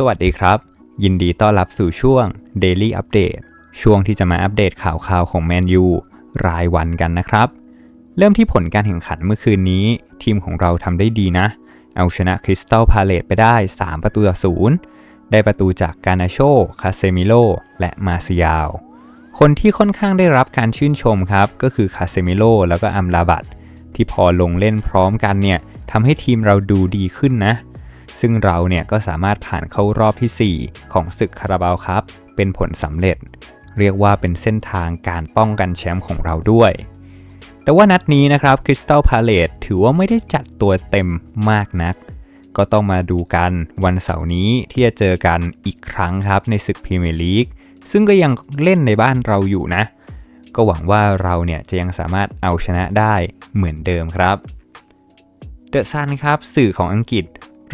สวัสดีครับ ยินดีต้อนรับสู่ช่วง Daily Update ช่วงที่จะมาอัปเดตข่าวข่าวของแมนยูรายวันกันนะครับ เริ่มที่ผลการแข่งขันเมื่อคืนนี้ ทีมของเราทำได้ดีนะ เอาชนะคริสตัลพาเลตไปได้ 3 ประตูต่อศูนย์ได้ประตูจากกานาโช คาเซมิโล และมาซิยาว คนที่ค่อนข้างได้รับการชื่นชมครับ ก็คือคาเซมิโลแล้วก็อัมลาบัตที่พอลงเล่นพร้อมกันเนี่ยทำให้ทีมเราดูดีขึ้นนะ ซึ่งเราเนี่ยก็สามารถผ่านเข้ารอบที่ 4 ของศึกคาราบาวครับ เป็นผลสำเร็จ เรียกว่าเป็นเส้นทางการป้องกันแชมป์ของเราด้วย แต่ว่านัดนี้นะครับคริสตัลพาเลตถือว่าไม่ได้จัดตัวเต็มมากนัก ก็ต้องมาดูกันวันเสาร์นี้ที่จะเจอกันอีกครั้งครับในศึกพรีเมียร์ลีกซึ่งก็ยังเล่นในบ้านเราอยู่นะ ก็หวังว่าเราเนี่ยจะยังสามารถเอาชนะได้เหมือนเดิมครับเดอะซันครับ สื่อของอังกฤษ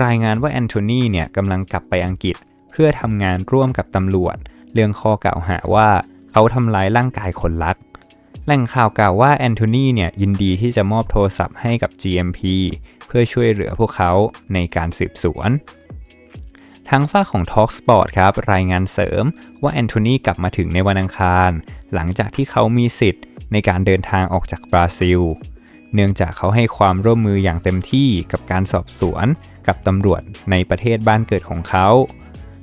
รายงานว่าแอนโทนีเนี่ยกำลังกลับไปอังกฤษ เพื่อทำงานร่วมกับตำรวจ เรื่องข้อกล่าวหาว่าเขาทำร้ายร่างกายคนรัก แหล่งข่าวกล่าวว่าแอนโทนีเนี่ยยินดีที่จะมอบโทรศัพท์ให้กับ GMP เพื่อช่วยเหลือพวกเขาในการสืบสวนทั้งฝ้าของ Talksport ครับ รายงานเสริมว่าแอนโทนีกลับมาถึงในวันอังคาร หลังจากที่เขามีสิทธิ์ในการเดินทางออกจากบราซิล เนื่องจากเขาให้ความร่วมมืออย่างเต็มที่กับการสอบสวนกับตำรวจในประเทศบ้านเกิดของเขา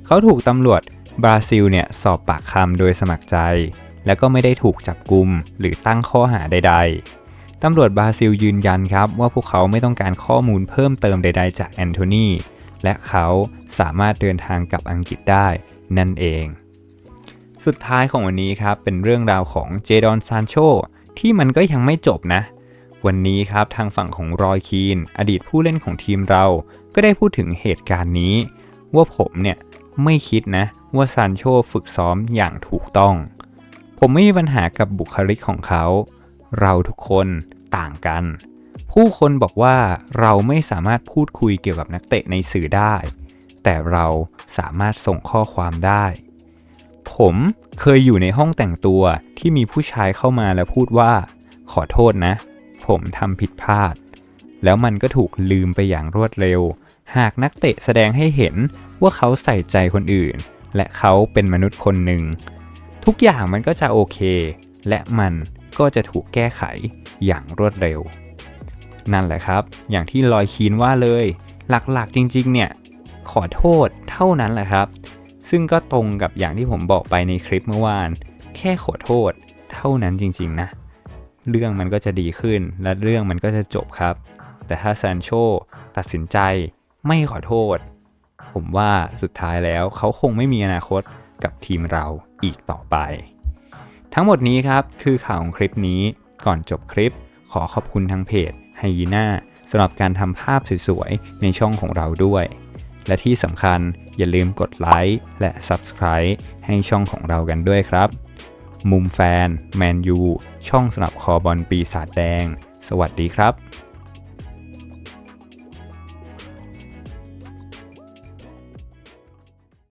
เขาถูกตำรวจบราซิลเนี่ยสอบปากคำโดยสมัครใจ แล้วก็ไม่ได้ถูกจับกุมหรือตั้งข้อหาใด ๆ ตำรวจบราซิลยืนยันครับว่าพวกเขาไม่ต้องการข้อมูลเพิ่มเติมใด ๆ จากแอนโทนีและเขาสามารถเดินทางกลับอังกฤษได้นั่นเอง สุดท้ายของวันนี้ครับเป็นเรื่องราวของเจดอนซานโชที่มันก็ยังไม่จบนะ วันนี้ครับทางฝั่งของรอยคีน อดีตผู้เล่นของทีมเรา ก็ได้พูดถึงเหตุการณ์นี้ ว่าผมเนี่ยไม่คิดนะว่าซานโชฝึกซ้อมอย่างถูกต้อง ผมไม่มีปัญหากับบุคลิกของเขา เราทุกคนต่างกัน ผู้คนบอกว่าเราไม่สามารถพูดคุยเกี่ยวกับนักเตะในสื่อได้ แต่เราสามารถส่งข้อความได้ ผมเคยอยู่ในห้องแต่งตัวที่มีผู้ชายเข้ามาแล้วพูดว่า ขอโทษนะ ผมทำผิดพลาด แล้วมันก็ถูกลืมไปอย่างรวดเร็ว หากนักเตะแสดงให้เห็นว่าเขาใส่ใจคนอื่น และเขาเป็นมนุษย์คนหนึ่ง ทุกอย่างมันก็จะโอเค และมันก็จะถูกแก้ไขอย่างรวดเร็ว นั่นแหละครับ อย่างที่ลอยคีนว่าเลย หลักๆจริงๆ เนี่ย ขอโทษเท่านั้นแหละครับ ซึ่งก็ตรงกับอย่างที่ผมบอกไปในคลิปเมื่อวาน แค่ขอโทษเท่านั้นจริง ๆ นะ เรื่องมันก็จะดีขึ้นและเรื่องมันก็จะจบครับ แต่ถ้าซานโชตัดสินใจไม่ขอโทษ ผมว่าสุดท้ายแล้วเขาคงไม่มีอนาคตกับทีมเราอีกต่อไป ทั้งหมดนี้ครับคือข่าวของคลิปนี้ก่อนจบคลิป ขอขอบคุณทางเพจไฮยีน่าสำหรับการทำภาพสวยๆ ในช่องของเราด้วย และที่สำคัญอย่าลืมกดไลค์และ Subscribe ให้ช่องของเรากันด้วยครับ มุมแฟน แมนยู ช่องสำหรับคอบอลปีศาจแดง สวัสดีครับ